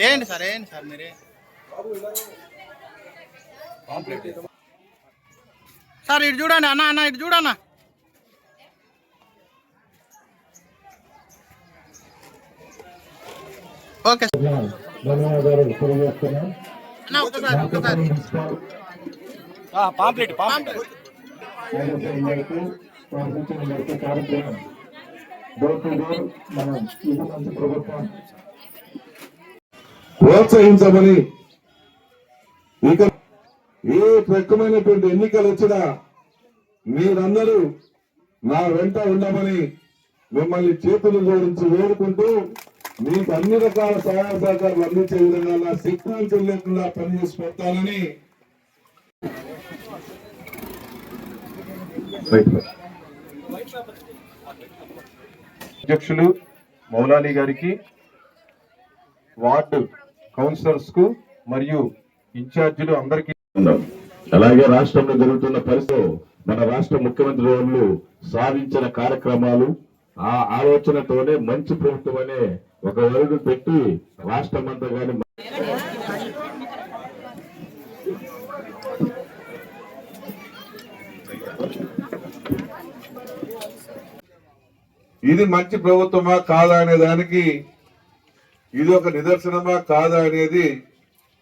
వేయండి సార్ వేయండి సార్ మీరే? సార్ ఇటు చూడండి అన్న అన్న ఇటు చూడన్న. Okay pamphlet. Pamphlet. Door to door మనం ఇది మంచి ప్రభుత్వం ప్రోత్సహించమని ఇక ఏ రకమైనటువంటి ఎన్నికలు వచ్చినా మీరందరూ నా వెంట ఉండమని మిమ్మల్ని చేతులు జోడించి వేడుకుంటూ మీకు అన్ని రకాల సహాయ సహకారాలు అందించే విధంగా నా శక్తి లేకుండా పనిచేసి పెడతానని అధ్యక్షులు మౌలాలి గారికి వార్డు కౌన్సిలర్స్కు మరియు ఇన్ఛార్జీలు అందరికీ అలాగే రాష్ట్రంలో జరుగుతున్న పరిస్థితి మన రాష్ట్ర ముఖ్యమంత్రి వాళ్ళు సాధించిన కార్యక్రమాలు ఆ ఆలోచనతోనే మంచి ప్రభుత్వం అనే ఒక వరుడు పెట్టి రాష్ట్రం అంతా కానీ ఇది మంచి ప్రభుత్వమా కాదా అనే దానికి ఇది ఒక నిదర్శనమా కాదా అనేది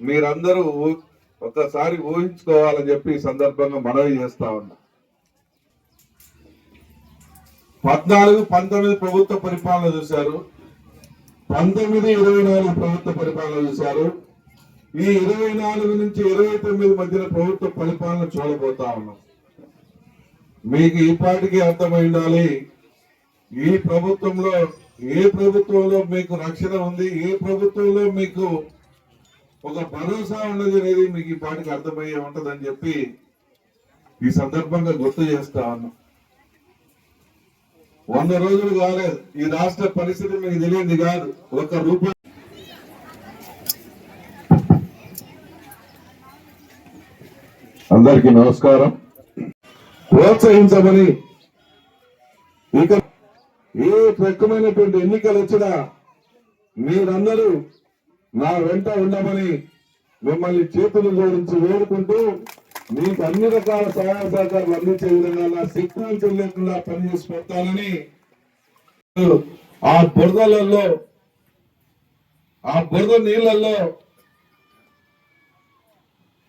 మీరందరూ ఒకసారి ఊహించుకోవాలని చెప్పి ఈ సందర్భంగా మనవి చేస్తా ఉన్నా. పద్నాలుగు పంతొమ్మిది ప్రభుత్వ పరిపాలన చూశారు. పంతొమ్మిది ఇరవై నాలుగు ప్రభుత్వ పరిపాలన చూశారు. ఈ ఇరవై నాలుగు నుంచి ఇరవై తొమ్మిది మధ్యన ప్రభుత్వ పరిపాలన చూడబోతా ఉన్నాం. మీకు ఈ పాటికి అర్థమై ఉండాలి ఈ ప్రభుత్వంలో ఏ ప్రభుత్వంలో మీకు రక్షణ ఉంది ఏ ప్రభుత్వంలో మీకు ఒక భరోసా ఉన్నది అనేది మీకు ఈ పాటికి అర్థమయ్యే ఉంటదని చెప్పి ఈ సందర్భంగా గుర్తు చేస్తా ఉన్నా. వంద రోజులు కాలేదు. ఈ రాష్ట్ర పరిస్థితి మీకు తెలియంది కాదు. ఒక రూపాయి అందరికీ నమస్కారం. ప్రోత్సహించమని ఇక ఏ రకమైనటువంటి ఎన్నికలు వచ్చినా మీరందరూ నా వెంట ఉండమని మిమ్మల్ని చేతులు జోడించి వేడుకుంటూ మీకు అన్ని రకాల సహాయ సహకారాలు అందించే విధంగా నా శక్తి లేకుండా పనిచేసి పెడతానని ఆ బురదలలో ఆ బురద నీళ్ళలో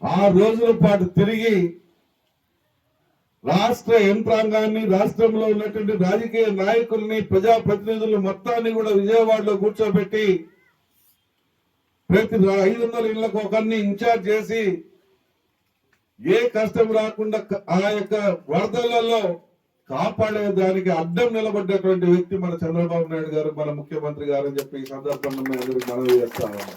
ఆ రోజుల పాటు తిరిగి రాష్ట్ర యంత్రాంగాన్ని రాష్ట్రంలో ఉన్నటువంటి రాజకీయ నాయకుల్ని ప్రజాప్రతినిధులు మొత్తాన్ని కూడా విజయవాడలో కూర్చోబెట్టి ప్రతి ఐదు వందల ఇళ్ళకు ఒకరిని ఇన్ఛార్జ్ చేసి ఏ కష్టం రాకుండా ఆ యొక్క వరదలలో కాపాడే దానికి అడ్డం నిలబడ్డటువంటి వ్యక్తి మన చంద్రబాబు నాయుడు గారు మన ముఖ్యమంత్రి గారు అని చెప్పి ఈ సందర్భంగా మనవి చేస్తా ఉన్నాం.